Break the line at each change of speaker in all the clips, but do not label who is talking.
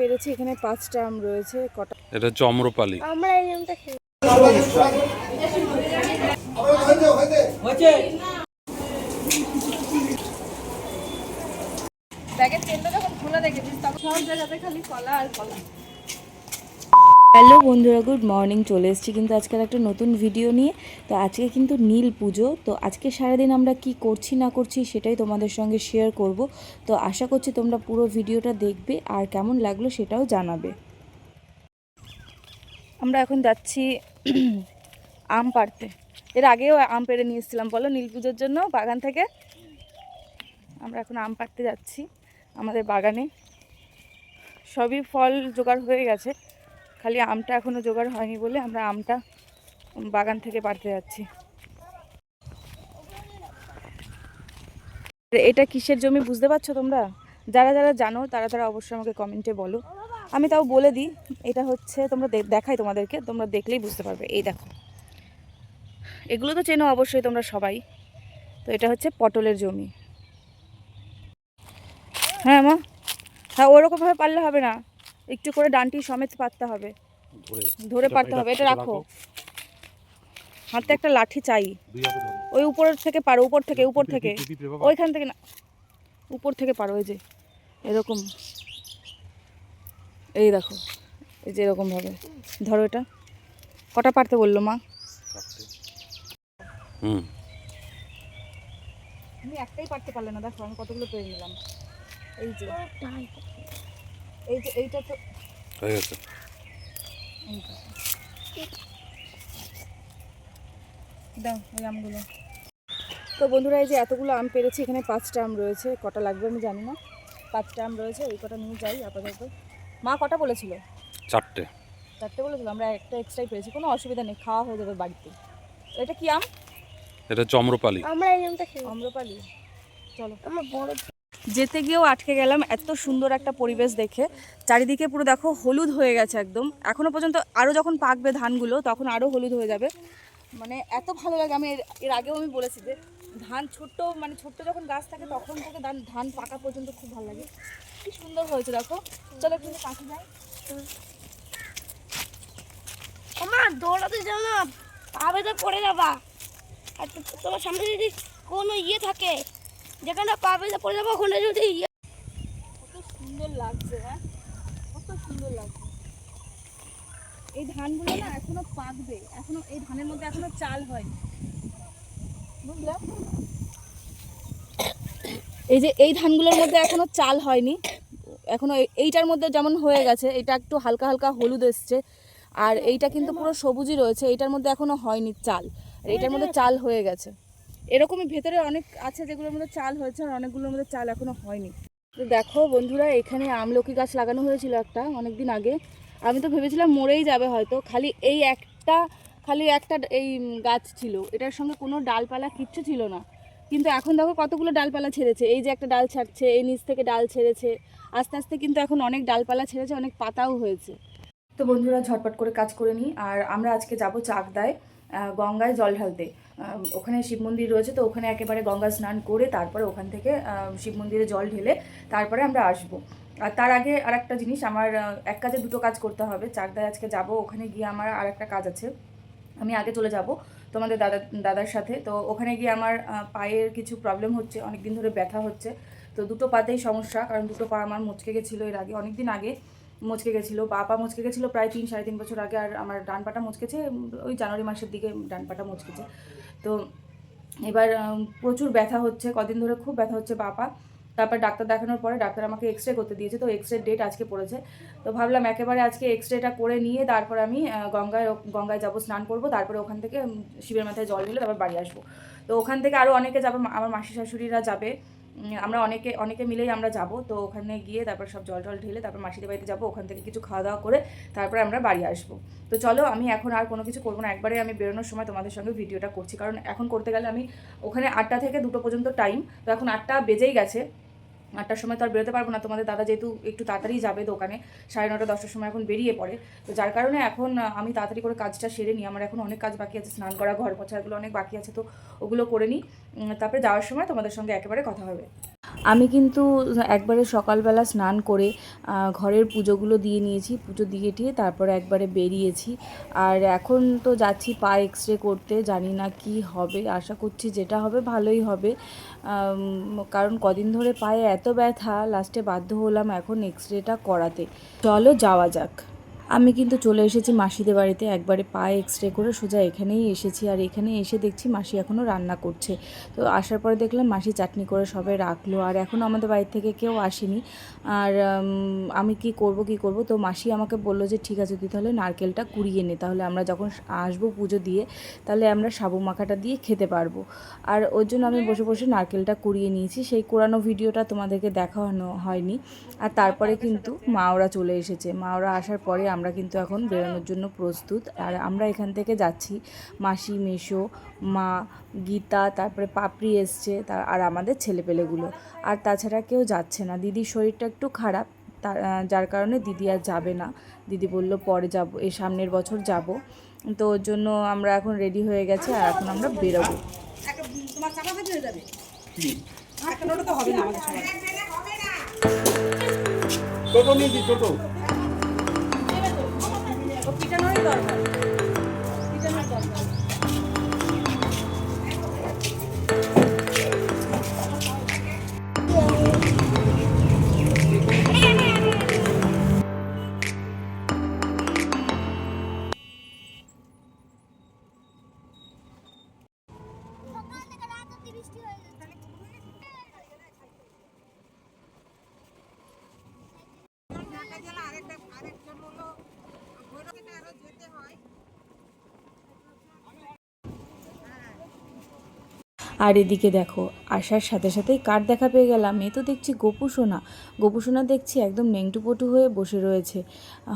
পেরেছি এখানে পাঁচটা আম রয়েছে কটা
এটা হচ্ছে অম্রপালি।
আমরা এই আমটা খেলি
ব্যাগের চেনটা যখন খোলা দেখেছিস তখন সব জায়গাতে খালি কলা আর কলা।
হ্যালো বন্ধুরা, গুড মর্নিং। চলে এসেছি কিন্তু আজকের একটা নতুন ভিডিও নিয়ে। তো আজকে কিন্তু নীল পুজো। তো আজকে সারাদিন আমরা কি করছি, না করছি সেটাই তোমাদের সঙ্গে শেয়ার করব। তো আশা করছি তোমরা পুরো ভিডিওটা দেখবে আর কেমন লাগল সেটাও জানাবে।
আমরা এখন যাচ্ছি আম পাড়তে এর আগেও আম পেড়ে নিয়ে এসেছিলাম, বলো নীল পুজোর জন্য বাগান থেকে? আমরা এখন আম পাড়তে যাচ্ছি আমাদের বাগানে। সবই ফল জোগাড় হয়ে গেছে। খালি আমটা এখনও জোগাড় হয়নি বলে আমরা আমটা বাগান থেকে পাড়তে যাচ্ছি এটা কিসের জমি বুঝতে পারছ তোমরা? যারা যারা জানো, তারা তারা অবশ্যই আমাকে কমেন্টে বলো। আমি তাও বলে দিই, এটা হচ্ছে তোমরা দেখাই তোমাদেরকে, তোমরা দেখলেই বুঝতে পারবে। এই দেখো। এগুলো তো চেনো অবশ্যই তোমরা সবাই। তো এটা হচ্ছে পটলের জমি। হ্যাঁ মা। হ্যাঁ ওরকমভাবে পারলে হবে না। একটু করে ডানটি সমেত পারতে হবে। ধরে পারতে হবে এটা রাখো। হাতে একটা লাঠি চাই। ওই উপর থেকে পারো উপর থেকে উপর থেকে। ওইখান থেকে না উপর থেকে পারো ওই যে এরকম। এই দেখো এই যে এরকমভাবে। ধরো এটা। কটা পারতে বলল মা?
হুম।
আমি একটাই পারতে পারলে না দেখো আমি কতগুলো পেয়ে নিলাম। এই যে। এই যে এইটা তো
হয়ে গেছে।
দাও ওই আমগুলো। তো বন্ধুরা এই যে এতগুলো আম পেরেছি এখানে পাঁচটা আম রয়েছে। কটা লাগবে আমি জানি না। পাঁচটা আম রয়েছে ওই কটা নিয়ে যাই আপাতত। মা কটা বলেছিল?
চারটে।
চারটে বলেছিল আমরা একটা এক্সট্রাই পেয়েছি কোনো অসুবিধা নেই খাওয়া হয়ে যাবে বাড়িতে। এটা কি আম?
এটা হচ্ছে অম্রপালি
আমরা এই আমটা খেয়ে
আম্রপালি চলো।
আমার বড়
যেতে গিয়েও আটকে গেলাম। এত সুন্দর একটা পরিবেশ দেখে। চারিদিকে পুরো দেখো হলুদ হয়ে গেছে একদম। এখনও পর্যন্ত আরও যখন পাকবে ধানগুলো, তখন আরও হলুদ হয়ে যাবে। মানে এত ভালো লাগে। আমি এর- আগেও আমি বলেছি যে, ধান ছোট্ট মানে ছোট্ট যখন গাছ থাকে, তখন থেকে ধান ধান পাকা পর্যন্ত খুব ভালো লাগে। কি সুন্দর হয়েছে দেখো। চলো একটু কাছে যাই।
আমার দৌড়াতে যাও না। পা বেঁধে পড়ে যাবা। আর তোমার সামনে যদি কোনো ইয়ে থাকে যেখানে পা বেঁধে পড়ে যাব ওখানে যদি ইয়ে
কত সুন্দর লাগছে হ্যাঁ? কত সুন্দর লাগছে। এই ধানগুলো না এখনও পাকবে। এখনও এই ধানের মধ্যে এখনও চাল হয়নি। বুঝলে? এই যে এই ধানগুলোর মধ্যে এখনও চাল হয়নি। এখনও এই- এইটার মধ্যে যেমন হয়ে গেছে এটা একটু হালকা হালকা হলুদ এসছে। আর এইটা কিন্তু পুরো সবুজই রয়েছে এইটার মধ্যে এখনও হয়নি চাল। আর এইটার মধ্যে চাল হয়ে গেছে। এরকমই ভেতরে অনেক আছে যেগুলোর মধ্যে চাল হয়েছে আর অনেকগুলোর মধ্যে চাল এখনও হয়নি। তো দেখো বন্ধুরা, এখানে আমলকি গাছ লাগানো হয়েছিল একটা অনেক দিন আগে। আমি তো ভেবেছিলাম মরেই যাবে হয়তো, খালি এই একটা, খালি একটা এই গাছ ছিল। এটার সঙ্গে কোনো ডালপালা কিচ্ছু ছিল না। কিন্তু এখন দেখো কতগুলো ডালপালা ছেড়েছে। এই যে একটা ডাল ছাড়ছে, এই নিচ থেকে ডাল ছেড়েছে। আস্তে আস্তে কিন্তু এখন অনেক ডালপালা ছেড়েছে, অনেক পাতাও হয়েছে। তো বন্ধুরা ঝটপট করে কাজ করে নিই। আর আমরা আজকে যাব চাকদায়। গঙ্গায় জল ঢালতে। ওখানে শিব মন্দির রয়েছে, তো ওখানে একেবারে গঙ্গা স্নান করে তারপরে ওখান থেকে শিব মন্দিরে জল ঢেলে তারপরে আমরা আসব। আর তার আগে আর একটা জিনিস, আমার এক কাজে দুটো কাজ করতে হবে। চারদায় আজকে যাব, ওখানে গিয়ে আমার আর একটা কাজ আছে। আমি আগে চলে যাব তোমাদের দাদা, দাদার সাথে। তো ওখানে গিয়ে আমার পায়ের কিছু প্রবলেম হচ্ছে অনেক দিন ধরে ব্যথা হচ্ছে। তো দুটো পাতেই সমস্যা, কারণ দুটো পা আমার মুচকে গেছিল এর আগে অনেক দিন আগে। মুচকে গেছিল বা পা মুচকে গেছিল প্রায় তিন, সাড়ে তিন বছর আগে, আর আমার ডান পাটা মুচকেছে, ওই জানুয়ারি মাসের দিকে ডান পাটা মুচকেছে। তো এবার প্রচুর ব্যথা হচ্ছে, কদিন ধরে খুব ব্যথা হচ্ছে বা পা তারপর ডাক্তার দেখানোর পরে ডাক্তার আমাকে এক্স রে করতে দিয়েছে, তো এক্স রে ডেট আজকে পড়েছে। তো ভাবলাম একেবারে আজকে এক্স রেটা করে নিয়ে তারপর আমি গঙ্গায় গঙ্গায় যাব স্নান করব, তারপরে ওখান থেকে শিবের মাথায় জল ঢেলে তারপর বাড়ি আসব। তো ওখান থেকে আরও অনেকে যাবে আমার মাসি শাশুড়িরা যাবে। আমরা অনেকে অনেকে মিলেই আমরা যাব। তো ওখানে গিয়ে তারপর সব জল টল ঢেলে তারপর মাসিদের বাড়িতে যাব, ওখান থেকে কিছু খাওয়া দাওয়া করে তারপরে আমরা বাড়ি আসব। তো চলো আমি এখন আর কোনো কিছু করব না, একবারে আমি বেরোনোর সময় তোমাদের সঙ্গে ভিডিওটা করছি। কারণ এখন করতে গেলে আমি ওখানে আটটা থেকে দুটো পর্যন্ত টাইম তো এখন আটটা বেজেই গেছে। আটটার সময় তো আর বেরোতে পারব না। তোমাদের দাদা যেহেতু একটু তাড়াতাড়ি যাবে দোকানে, সাড়ে নটা দশটার সময় এখন বেরিয়ে পড়ে। তো যার কারণে এখন আমি তাড়াতাড়ি করে কাজটা সেরে নিই। আমার এখন অনেক কাজ বাকি আছে, স্নান করা, ঘর পছাগুলো অনেক বাকি আছে, তো ওগুলো করে নিই। তারপরে যাওয়ার সময় তোমাদের সঙ্গে একেবারে কথা হবে। আমি কিন্তু একবারে সকালবেলা স্নান করে ঘরের পুজোগুলো দিয়ে নিয়েছি, পুজো দিয়ে টিয়ে তারপরে একবারে বেরিয়েছি। আর এখন তো যাচ্ছি পা এক্স রে করতে, জানি না কি হবে, আশা করছি যেটা হবে ভালোই হবে। কারণ কদিন ধরে পায়ে এত ব্যথা, লাস্টে বাধ্য হলাম এখন এক্স রেটা করাতে। চলো যাওয়া যাক। আমি কিন্তু চলে এসেছি মাসিদের বাড়িতে একবারে পায়ে এক্স রে করে সোজা এখানেই এসেছি আর এখানে এসে দেখছি মাসি এখনও রান্না করছে। তো আসার পরে দেখলাম মাসি চাটনি করে সবাই রাখল আর এখনও আমাদের বাড়ি থেকে কেউ আসেনি। আর আমি কি করব কি করব? তো মাসি আমাকে বলল যে ঠিক আছে তুই তাহলে নারকেলটা কুড়িয়ে নে তাহলে আমরা যখন আসব পুজো দিয়ে তাহলে আমরা সাবু মাখাটা দিয়ে খেতে পারব। আর ওর জন্য আমি বসে বসে নারকেলটা কুড়িয়ে নিয়েছি। সেই কোরানো ভিডিওটা তোমাদেরকে দেখানো হয়নি। আর তারপরে কিন্তু মা ওরা চলে এসেছে। মা ওরা আসার পরে আমরা কিন্তু এখন বেরোনোর জন্য প্রস্তুত। আর আমরা এখান থেকে যাচ্ছি। মাসি মেশো মা গীতা তারপরে পাপড়ি এসছে তার আর আমাদের ছেলেপেলেগুলো। আর তাছাড়া কেউ যাচ্ছে না। দিদির শরীরটা একটু খারাপ তার যার কারণে দিদি আর যাবে না। দিদি বলল পরে যাব এই সামনের বছর যাব। তো ওর জন্য আমরা এখন রেডি হয়ে গেছে আর এখন আমরা বেরোবো।
টোটো নিয়ে দি টোটো
আর এদিকে দেখো আসার সাথে সাথেই কার দেখা পেয়ে গেলাম? এ তো দেখছি গোপু সোনা। গোপু সোনা দেখছি একদম নেংটুপটু হয়ে বসে রয়েছে।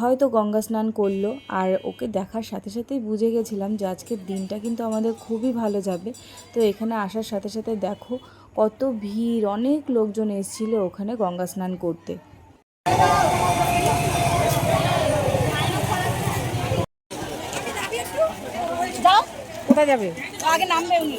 হয়তো গঙ্গা স্নান করল আর ওকে দেখার সাথে সাথেই বুঝে গেছিলাম যে আজকের দিনটা কিন্তু আমাদের খুবই ভালো যাবে। তো এখানে আসার সাথে সাথে দেখো কত ভিড় অনেক লোকজন এসেছিল ওখানে গঙ্গা স্নান করতে।
কোথায় যাবে? আগে নামবে উনি।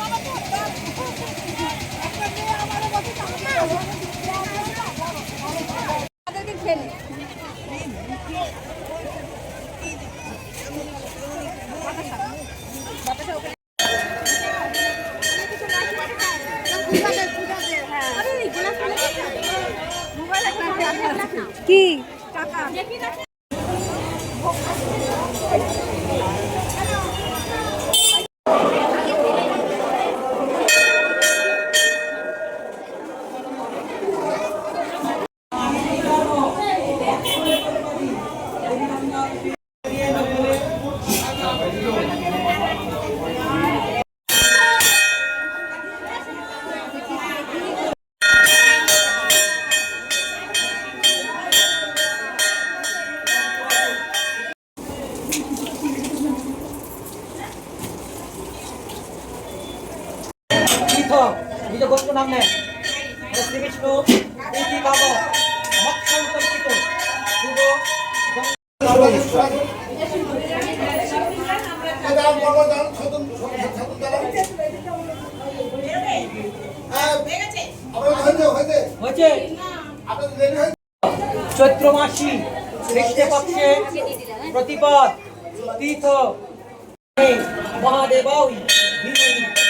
কি?
চৈত্র মাসি কৃষ্ণপক্ষে প্রতিপদ তীর্থ মহাদেবাই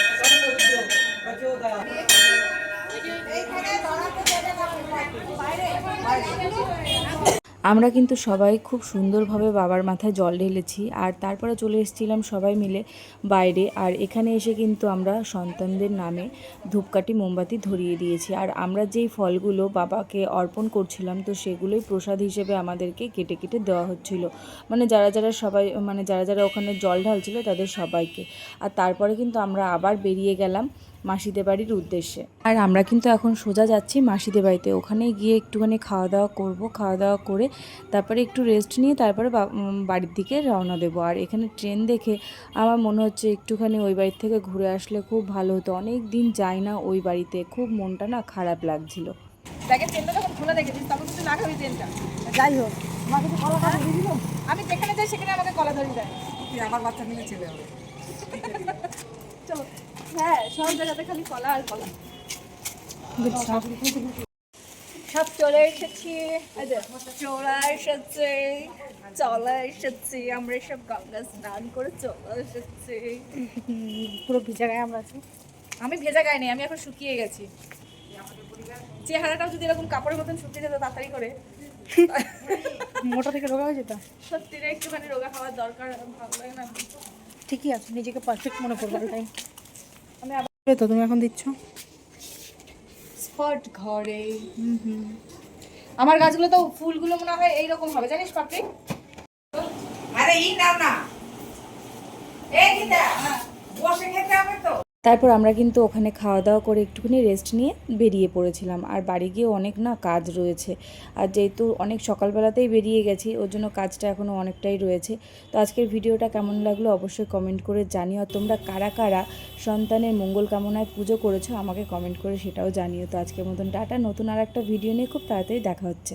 আমরা কিন্তু সবাই খুব সুন্দরভাবে বাবার মাথায় জল ঢেলেছি আর তারপরে চলে এসেছিলাম সবাই মিলে বাইরে আর এখানে এসে কিন্তু আমরা সন্তানদের নামে ধূপকাঠি, মোমবাতি ধরিয়ে দিয়েছি। আর আমরা যেই ফলগুলো বাবাকে অর্পণ করছিলাম, তো সেগুলোই প্রসাদ হিসেবে আমাদেরকে কেটে কেটে দেওয়া হচ্ছিল। মানে যারা যারা সবাই মানে যারা যারা ওখানে জল ঢালছিল তাদের সবাইকে। আর তারপরে কিন্তু আমরা আবার বেরিয়ে গেলাম মাসিদের বাড়ির উদ্দেশ্যে। আর আমরা কিন্তু এখন সোজা যাচ্ছি মাসিদের বাড়িতে। ওখানে গিয়ে একটুখানি খাওয়া দাওয়া করব। খাওয়া দাওয়া করে তারপরে একটু রেস্ট নিয়ে তারপরে বাড়ির দিকে রওনা দেবো। আর এখানে ট্রেন দেখে আমার মনে হচ্ছে একটুখানি ওই বাড়ি থেকে ঘুরে আসলে খুব ভালো হতো। অনেক দিন যাই না ওই বাড়িতে। খুব মনটা না খারাপ লাগছিল।
দেখে ট্রেনটা যখন খোলা দেখেছিস তখন কিন্তু না খাবি ট্রেনটা
যাই হোক আমাকে তো কলা খাওয়া দিয়েছিল
আমি যেখানে যাই সেখানে আমাকে কলা ধরিয়ে দেয়।
আমার বাচ্চা ছেলে হবে
চলো। হ্যাঁ সব জায়গাতে খালি কলা আর কলা। সব চলে এসেছি। চলে এসেছি চলে এসেছি আমরা সব গঙ্গা স্নান করে চলে এসেছি।
পুরো ভিজা গায়ে আমরা আছি।
আমি ভেজা গায়ে নেই আমি এখন শুকিয়ে গেছি। চেহারাটাও যদি এরকম কাপড়ের মতন শুকিয়ে যেত তাড়াতাড়ি করে।
মোটা থেকে রোগা হয়ে যেত?
সত্যি একটুখানি রোগা খাওয়ার দরকার ভালো লাগে না
ঠিকই আছে নিজেকে পারফেক্ট মনে করব টাইম আমি আবার তো তুমি এখন দিচ্ছ?
স্পট ঘরে আমার গাছগুলো তো ফুলগুলো মনে হয় এইরকম হবে জানিস পাপড়ি?
তারপর আমরা কিন্তু ওখানে খাওয়া দাওয়া করে একটুখানি রেস্ট নিয়ে বেরিয়ে পড়েছিলাম। আর বাড়ি গিয়ে অনেক না কাজ রয়েছে। আর যেহেতু অনেক সকালবেলাতেই বেরিয়ে গেছি, ওর জন্য কাজটা এখনও অনেকটাই রয়েছে। তো আজকের ভিডিওটা কেমন লাগল অবশ্যই কমেন্ট করে জানিও। আর তোমরা কারা কারা সন্তানের মঙ্গল কামনায় পুজো করেছ আমাকে কমেন্ট করে সেটাও জানিও। তো আজকের মতন টাটা। নতুন আর একটা ভিডিও নিয়ে খুব তাড়াতাড়ি দেখা হচ্ছে।